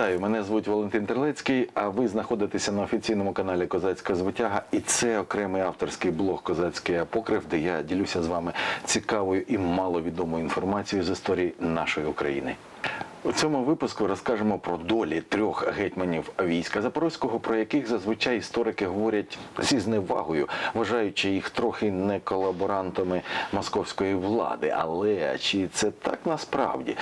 Вітаю, мене звуть Валентин Терлецький. А ви знаходитеся на офіційному каналі Козацька звитяга. І це окремий авторський блог Козацький апокрив, де я ділюся з вами цікавою і маловідомою інформацією з історії нашої України. У цьому випуску розкажемо про долі трьох гетьманів війська Запорозького, про яких зазвичай історики говорять зі зневагою, вважаючи їх трохи не колаборантами московської влади. Але чи це так насправді?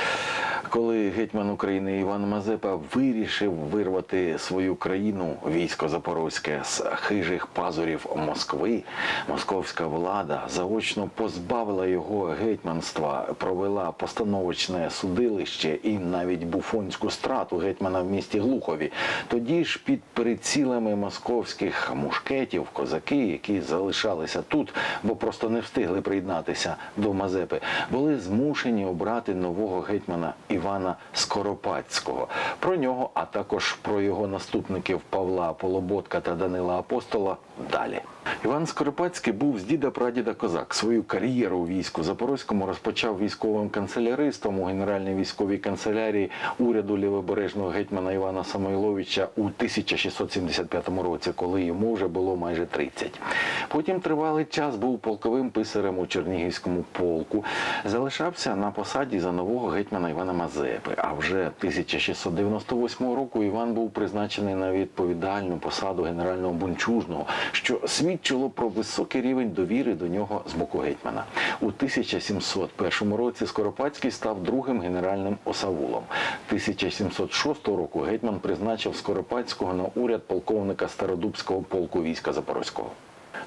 Коли гетьман України Іван Мазепа вирішив вирвати свою країну, військо Запорозьке з хижих пазурів Москви, московська влада заочно позбавила його гетьманства, провела постановочне судилище і навіть буфонську страту гетьмана в місті Глухові. Тоді ж під прицілами московських мушкетів козаки, які залишалися тут, бо просто не встигли приєднатися до Мазепи, були змушені обрати нового гетьмана Івана Скоропадського. Про нього, а також про його наступників Павла Полоботка та Данила Апостола далі. Іван Скоропадський був з діда прадіда козак. Свою кар'єру у війську Запорозькому розпочав військовим канцеляристом у Генеральній військовій канцелярії уряду лівобережного гетьмана Івана Самойловича у 1675 році, коли йому вже було майже 30. Потім тривалий час був полковим писарем у Чернігівському полку. Залишався на посаді за нового гетьмана Івана Мазепи. А вже 1698 року Іван був призначений на відповідальну посаду генерального бунчужного, що свідчило про високий рівень довіри до нього з боку гетьмана. У 1701 році Скоропадський став другим генеральним осавулом. 1706 року гетьман призначив Скоропадського на уряд полковника Стародубського полку війська Запорозького.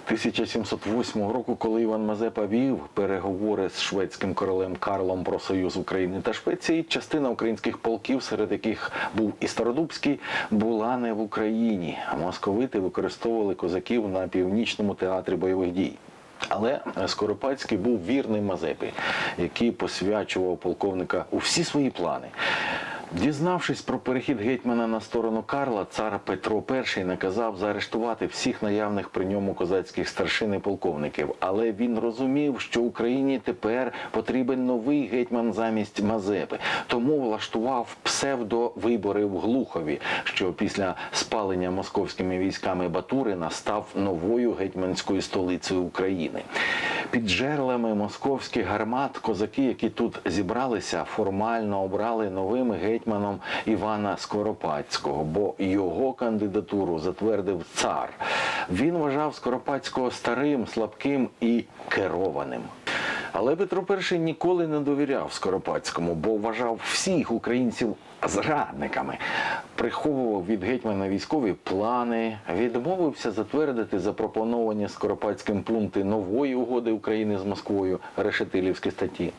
1708 року, коли Іван Мазепа вів переговори з шведським королем Карлом про союз України та Швеції, частина українських полків, серед яких був і Стародубський, була не в Україні. Московити використовували козаків на північному театрі бойових дій. Але Скоропадський був вірним Мазепі, який посвячував полковника у всі свої плани. Дізнавшись про перехід гетьмана на сторону Карла, цар Петро І наказав заарештувати всіх наявних при ньому козацьких старшин і полковників. Але він розумів, що Україні тепер потрібен новий гетьман замість Мазепи. Тому влаштував псевдовибори в Глухові, що після спалення московськими військами Батурина став новою гетьманською столицею України. Під жерлами московських гармат козаки, які тут зібралися, формально обрали новим гетьманом Івана Скоропадського, бо його кандидатуру затвердив цар. Він вважав Скоропадського старим, слабким і керованим. Але Петро І ніколи не довіряв Скоропадському, бо вважав всіх українців зрадниками, приховував від гетьмана військові плани, відмовився затвердити запропоновані Скоропадським пункти нової угоди України з Москвою, решетилівські статті.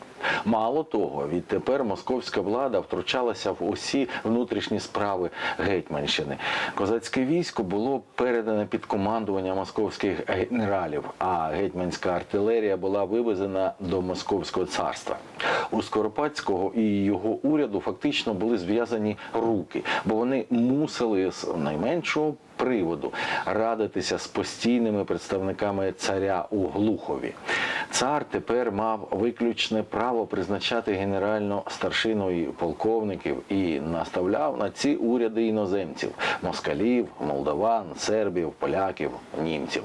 Мало того, відтепер московська влада втручалася в усі внутрішні справи Гетьманщини. Козацьке військо було передане під командування московських генералів, а гетьманська артилерія була вивезена до Московського царства. У Скоропадського і його уряду фактично були зв'язані руки, бо вони мусили з найменшого приводу радитися з постійними представниками царя у Глухові. Цар тепер мав виключне право призначати генерально старшиною полковників і наставляв на ці уряди іноземців москалів, молдаван, сербів, поляків, німців.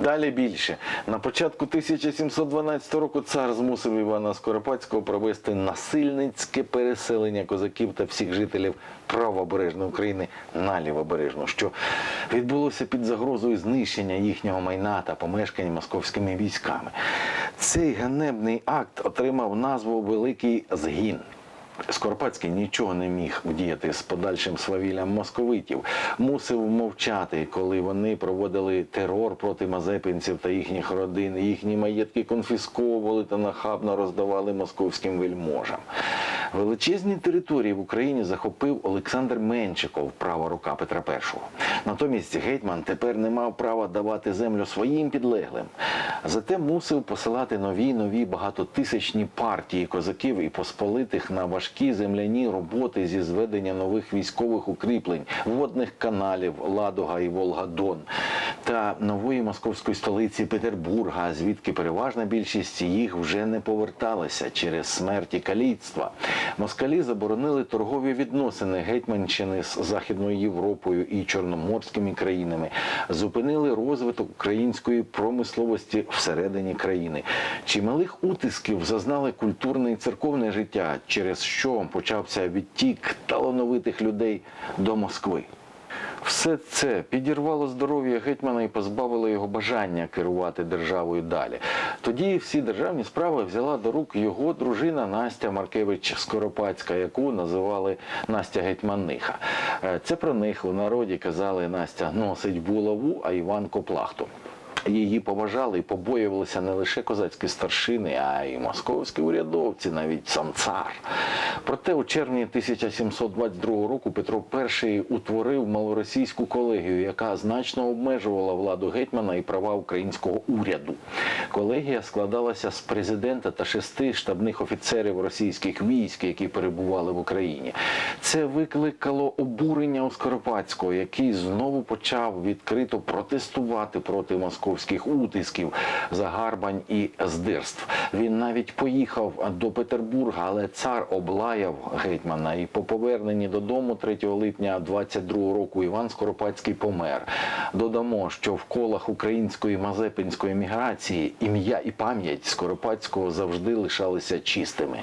Далі більше на початку 1712 року цар змусив Івана Скоропадського провести насильницьке переселення козаків та всіх жителів правобережної України на лівобережну, що відбулося під загрозою знищення їхнього майна та помешкань московськими військами. Цей ганебний акт отримав назву Великий Згін. Скоропадський нічого не міг вдіяти з подальшим свавіллям московитів, мусив мовчати, коли вони проводили терор проти мазепинців та їхніх родин. Їхні маєтки конфісковували та нахабно роздавали московським вельможам. Величезні території в Україні захопив Олександр Менчиков, права рука Петра І. Натомість гетьман тепер не мав права давати землю своїм підлеглим. Зате мусив посилати нові нові багатотисячні партії козаків і посполитих на важкі земляні роботи зі зведення нових військових укріплень, водних каналів Ладога і Волга-Дон. та нової московської столиці Петербурга, звідки переважна більшість їх вже не поверталася через смерть і каліцтва. Москалі заборонили торгові відносини Гетьманщини з Західною Європою і Чорноморськими країнами, зупинили розвиток української промисловості всередині країни. Чималих утисків зазнали культурне і церковне життя, через що почався відтік талановитих людей до Москви. Все це підірвало здоров'я гетьмана і позбавило його бажання керувати державою далі. Тоді всі державні справи взяла до рук його дружина Настя Маркевич Скоропадська, яку називали Настя Гетьманиха. Е, Це про них у народі казали Настя носить булаву, а Іван Коплахту. Її поважали і побоювалися не лише козацькі старшини, а й московські урядовці, навіть сам цар. Проте у червні 1722 року Петро І утворив малоросійську колегію, яка значно обмежувала владу гетьмана і права українського уряду. Колегія складалася з президента та шести штабних офіцерів російських військ, які перебували в Україні. Це викликало обурення у Скоропадського, який знову почав відкрито протестувати проти московських утисків, загарбань і здирств. Він навіть поїхав до Петербурга, але цар облаяв гетьмана. І по поверненні додому 3 липня 22 року Іван Скоропадський помер. Додамо, що в колах української мазепинської міграції ім'я і пам'ять Скоропадського завжди лишалися чистими.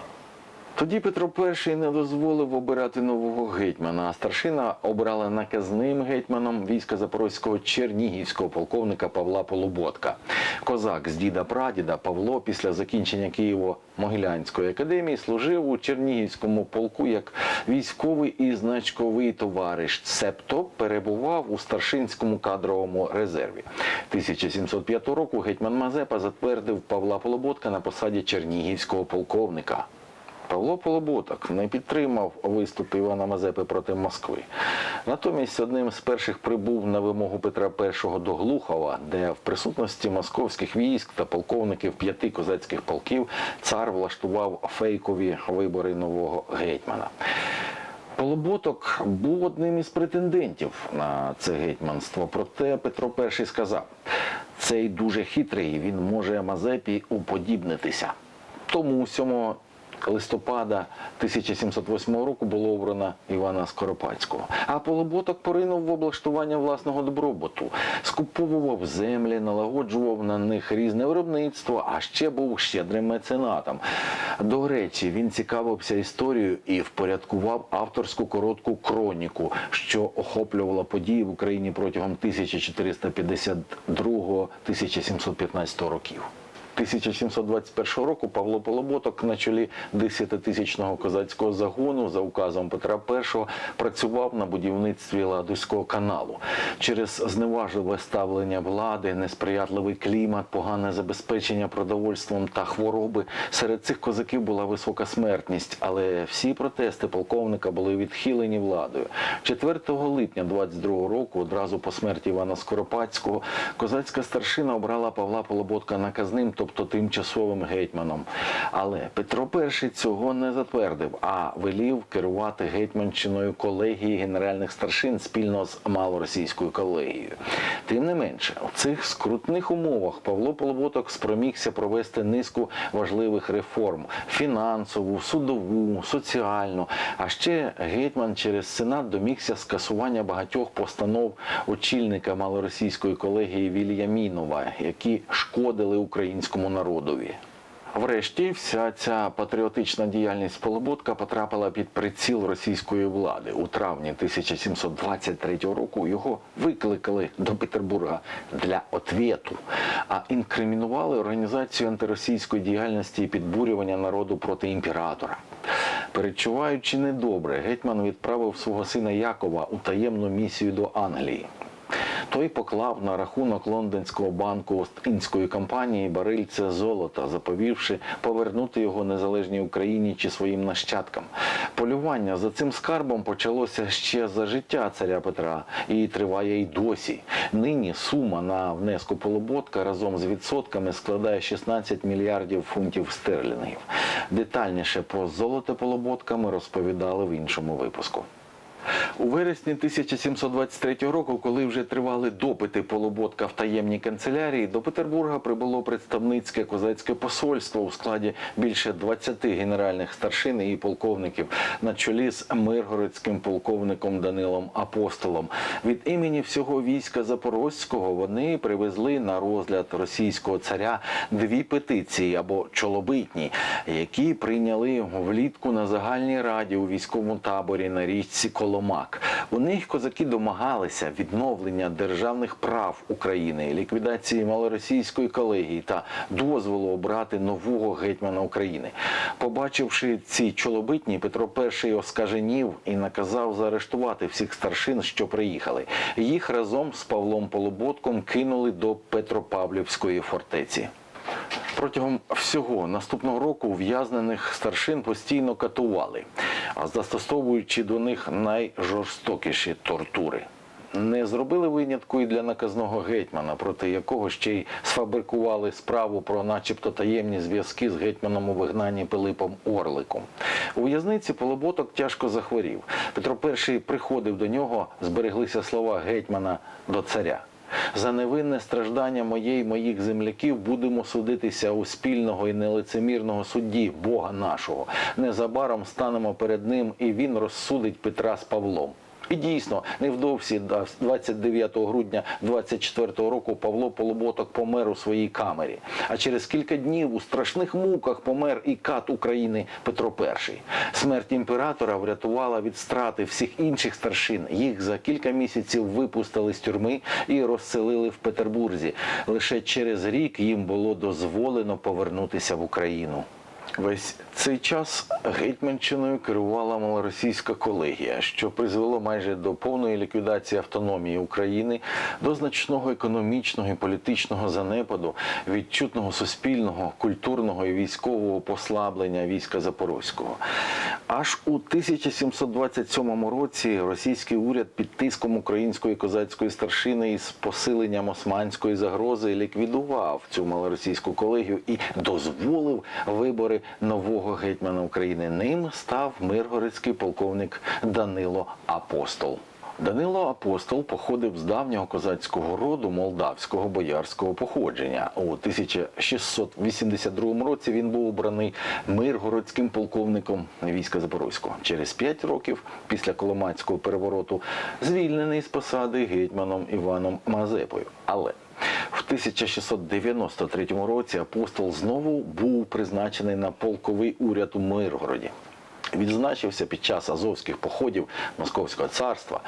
Тоді Петро І не дозволив обирати нового гетьмана, а старшина обрала наказним гетьманом війська запорозького чернігівського полковника Павла Полуботка. Козак з діда прадіда Павло після закінчення Києво-Могилянської академії служив у Чернігівському полку як військовий і значковий товариш, себто перебував у старшинському кадровому резерві. 1705 року гетьман Мазепа затвердив Павла Полуботка на посаді чернігівського полковника. Павло Полоботок не підтримав виступи Івана Мазепи проти Москви. Натомість одним з перших прибув на вимогу Петра І до Глухова, де в присутності московських військ та полковників п'яти козацьких полків цар влаштував фейкові вибори нового гетьмана. Полоботок був одним із претендентів на це гетьманство. Проте Петро І сказав: цей дуже хитрий, він може Мазепі уподібнитися. Тому 7 листопада 1708 року було обрано Івана Скоропадського. А Полоботок поринув в облаштування власного добробуту, скуповував землі, налагоджував на них різне виробництво, а ще був щедрим меценатом. До речі, він цікавився історією і впорядкував авторську коротку кроніку, що охоплювала події в Україні протягом 1452-1715 років. 1721 року Павло Полоботок на чолі 10-тисячного козацького загону за указом Петра І працював на будівництві Ладозького каналу. Через зневажливе ставлення влади, несприятливий клімат, погане забезпечення продовольством та хвороби серед цих козаків була висока смертність, але всі протести полковника були відхилені владою. 4 липня 22 року, одразу по смерті Івана Скоропадського, козацька старшина обрала Павла Полоботка наказним, тобто тимчасовим гетьманом. Але Петро І цього не затвердив, а велів керувати гетьманщиною колегії генеральних старшин спільно з малоросійською колегією. Тим не менше, у цих скрутних умовах Павло Полоботок спромігся провести низку важливих реформ: фінансову, судову, соціальну. А ще гетьман через сенат домігся скасування багатьох постанов очільника малоросійської колегії Вільямінова, які шкодили українському народові. Врешті, вся ця патріотична діяльність Полоботка потрапила під приціл російської влади. У травні 1723 року його викликали до Петербурга для ответу, а інкримінували організацію антиросійської діяльності і підбурювання народу проти імператора. Перечуваючи недобре, гетьман відправив свого сина Якова у таємну місію до Англії. Той поклав на рахунок лондонського банку Ост-Індської компанії барильце золота, заповівши повернути його незалежній Україні чи своїм нащадкам. Полювання за цим скарбом почалося ще за життя царя Петра і триває й досі. Нині сума на внеску Полоботка разом з відсотками складає 16 мільярдів фунтів стерлінгів. Детальніше про золото Полоботка ми розповідали в іншому випуску. У вересні 1723 року, коли вже тривали допити Полуботка в таємній канцелярії, до Петербурга прибуло представницьке козацьке посольство у складі більше 20 генеральних старшин і полковників на чолі з миргородським полковником Данилом Апостолом. Від імені всього війська Запорозького вони привезли на розгляд російського царя дві петиції або чолобитні, які прийняли влітку на загальній раді у військовому таборі на річці Коломак. У них козаки домагалися відновлення державних прав України, ліквідації малоросійської колегії та дозволу обрати нового гетьмана України. Побачивши ці чолобитні, Петро І оскаженів і наказав заарештувати всіх старшин, що приїхали. Їх разом з Павлом Полуботком кинули до Петропавлівської фортеці. Протягом всього наступного року ув'язнених старшин постійно катували, а застосовуючи до них найжорстокіші тортури. Не зробили винятку і для наказного гетьмана, проти якого ще й сфабрикували справу про начебто таємні зв'язки з гетьманом у вигнанні Пилипом Орликом. У в'язниці Полоботок тяжко захворів. Петро І приходив до нього, збереглися слова гетьмана до царя. За невинне страждання моєї і моїх земляків будемо судитися у спільного і нелицемірного судді Бога нашого. Незабаром станемо перед ним, і він розсудить Петра з Павлом. І дійсно, невдовзі, да, 29 грудня 24 року Павло Полуботок помер у своїй камері. А через кілька днів у страшних муках помер і кат України Петро І. Смерть імператора врятувала від страти всіх інших старшин. Їх за кілька місяців випустили з тюрми і розселили в Петербурзі. Лише через рік їм було дозволено повернутися в Україну. Весь цей час гетьманщиною керувала малоросійська колегія, що призвело майже до повної ліквідації автономії України, до значного економічного і політичного занепаду, відчутного суспільного, культурного і військового послаблення війська Запорозького. Аж у 1727 році російський уряд під тиском української козацької старшини із посиленням османської загрози ліквідував цю малоросійську колегію і дозволив вибори нового гетьмана України. Ним став миргородський полковник Данило Апостол. Данило Апостол походив з давнього козацького роду молдавського боярського походження. У 1682 році він був обраний миргородським полковником війська Запорозького. Через п'ять років після Коломацького перевороту звільнений з посади гетьманом Іваном Мазепою. Але 1693 році апостол знову був призначений на полковий уряд у Миргороді. Відзначився під час азовських походів Московського царства.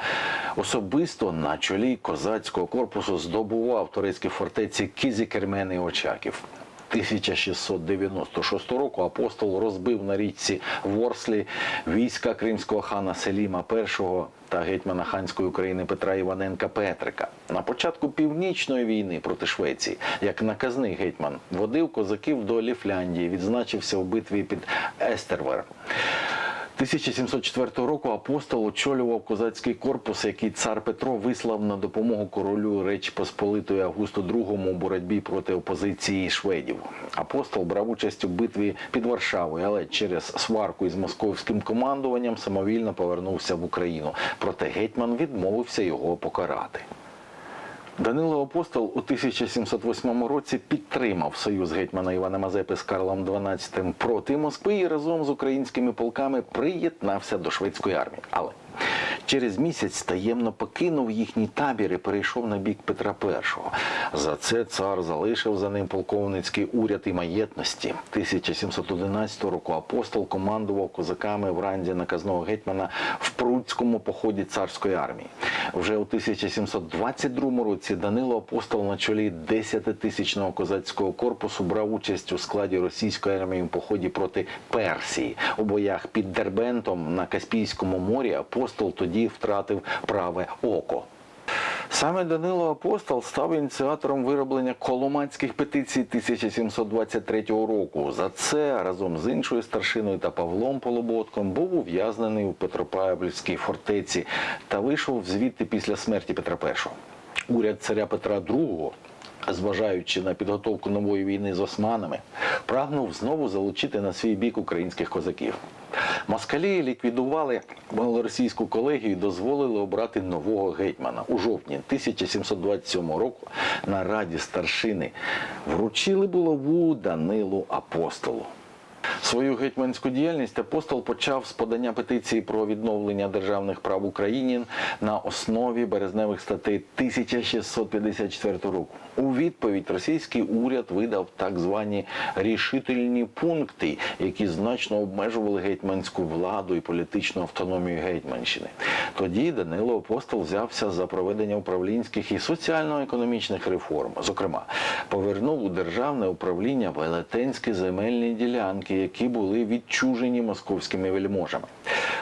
Особисто на чолі козацького корпусу здобував турецькі фортеці Кізікермен і Очаків. 1696 року апостол розбив на річці Ворслі війська кримського хана Селіма І та гетьмана ханської України Петра Іваненка Петрика. На початку північної війни проти Швеції, як наказний гетьман, водив козаків до Ліфляндії, відзначився у битві під Естервер. 1704 року апостол очолював козацький корпус, який цар Петро вислав на допомогу королю Речі Посполитої Августу II у боротьбі проти опозиції шведів. Апостол брав участь у битві під Варшавою, але через сварку із московським командуванням самовільно повернувся в Україну. Проте гетьман відмовився його покарати. Данило Апостол у 1708 році підтримав союз гетьмана Івана Мазепи з Карлом XII проти Москви і разом з українськими полками приєднався до шведської армії. Але через місяць таємно покинув їхній табір і перейшов на бік Петра І. За це цар залишив за ним полковницький уряд і маєтності. 1711 року апостол командував козаками в ранді наказного гетьмана в Пруцькому поході царської армії. Вже у 1722 році Данило Апостол на чолі 10-тисячного козацького корпусу брав участь у складі російської армії у поході проти Персії. У боях під Дербентом на Каспійському морі апостол тоді втратив праве око. Саме Данило Апостол став ініціатором вироблення коломацьких петицій 1723 року. За це разом з іншою старшиною та Павлом Полоботком був ув'язнений у Петропавлівській фортеці та вийшов звідти після смерті Петра І. Уряд царя Петра II зважаючи на підготовку нової війни з османами, прагнув знову залучити на свій бік українських козаків. Москалі ліквідували малоросійську колегію і дозволили обрати нового гетьмана. У жовтні 1727 року на раді старшини вручили булаву Данилу Апостолу. Свою гетьманську діяльність апостол почав з подання петиції про відновлення державних прав Україні на основі березневих статей 1654 року. У відповідь російський уряд видав так звані рішительні пункти, які значно обмежували гетьманську владу і політичну автономію Гетьманщини. Тоді Данило Апостол взявся за проведення управлінських і соціально-економічних реформ. Зокрема, повернув у державне управління велетенські земельні ділянки, які були відчужені московськими вельможами.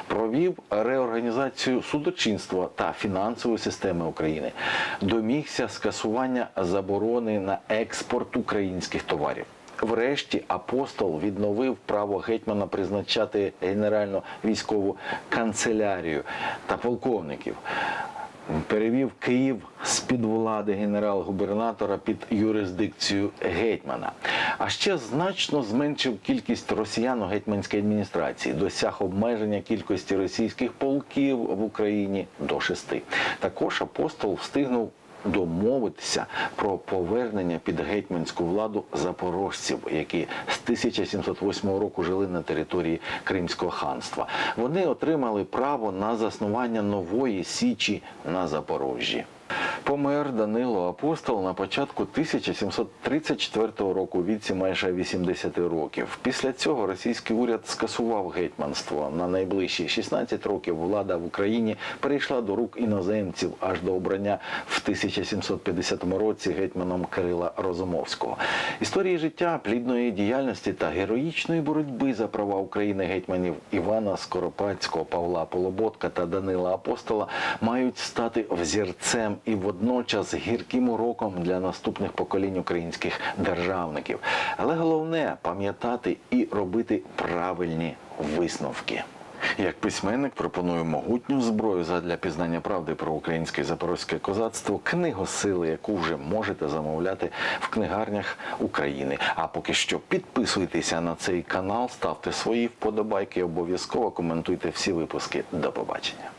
Провів реорганізацію судочинства та фінансової системи України. Домігся скасування заборони на експорт українських товарів. Врешті апостол відновив право гетьмана призначати генеральну військову канцелярію та полковників. Перевів Київ з під влади генерал-губернатора під юрисдикцію гетьмана. А ще значно зменшив кількість росіян у гетьманській адміністрації, досяг обмеження кількості російських полків в Україні до шести. Також апостол встигнув домовитися про повернення під гетьманську владу запорожців, які з 1708 року жили на території Кримського ханства. Вони отримали право на заснування нової січі на Запорожжі. Помер Данило Апостол на початку 1734 року, віці майже 80 років. Після цього російський уряд скасував гетьманство. На найближчі 16 років влада в Україні перейшла до рук іноземців аж до обрання в 1750 році гетьманом Кирила Розумовського. Історії життя, плідної діяльності та героїчної боротьби за права України гетьманів Івана Скоропадського, Павла Полоботка та Данила Апостола мають стати взірцем і водночас гірким уроком для наступних поколінь українських державників. Але головне пам'ятати і робити правильні висновки. Як письменник пропоную могутню зброю задля пізнання правди про українське запорозьке козацтво, книгу сили, яку вже можете замовляти в книгарнях України. А поки що підписуйтеся на цей канал, ставте свої вподобайки, обов'язково коментуйте всі випуски. До побачення.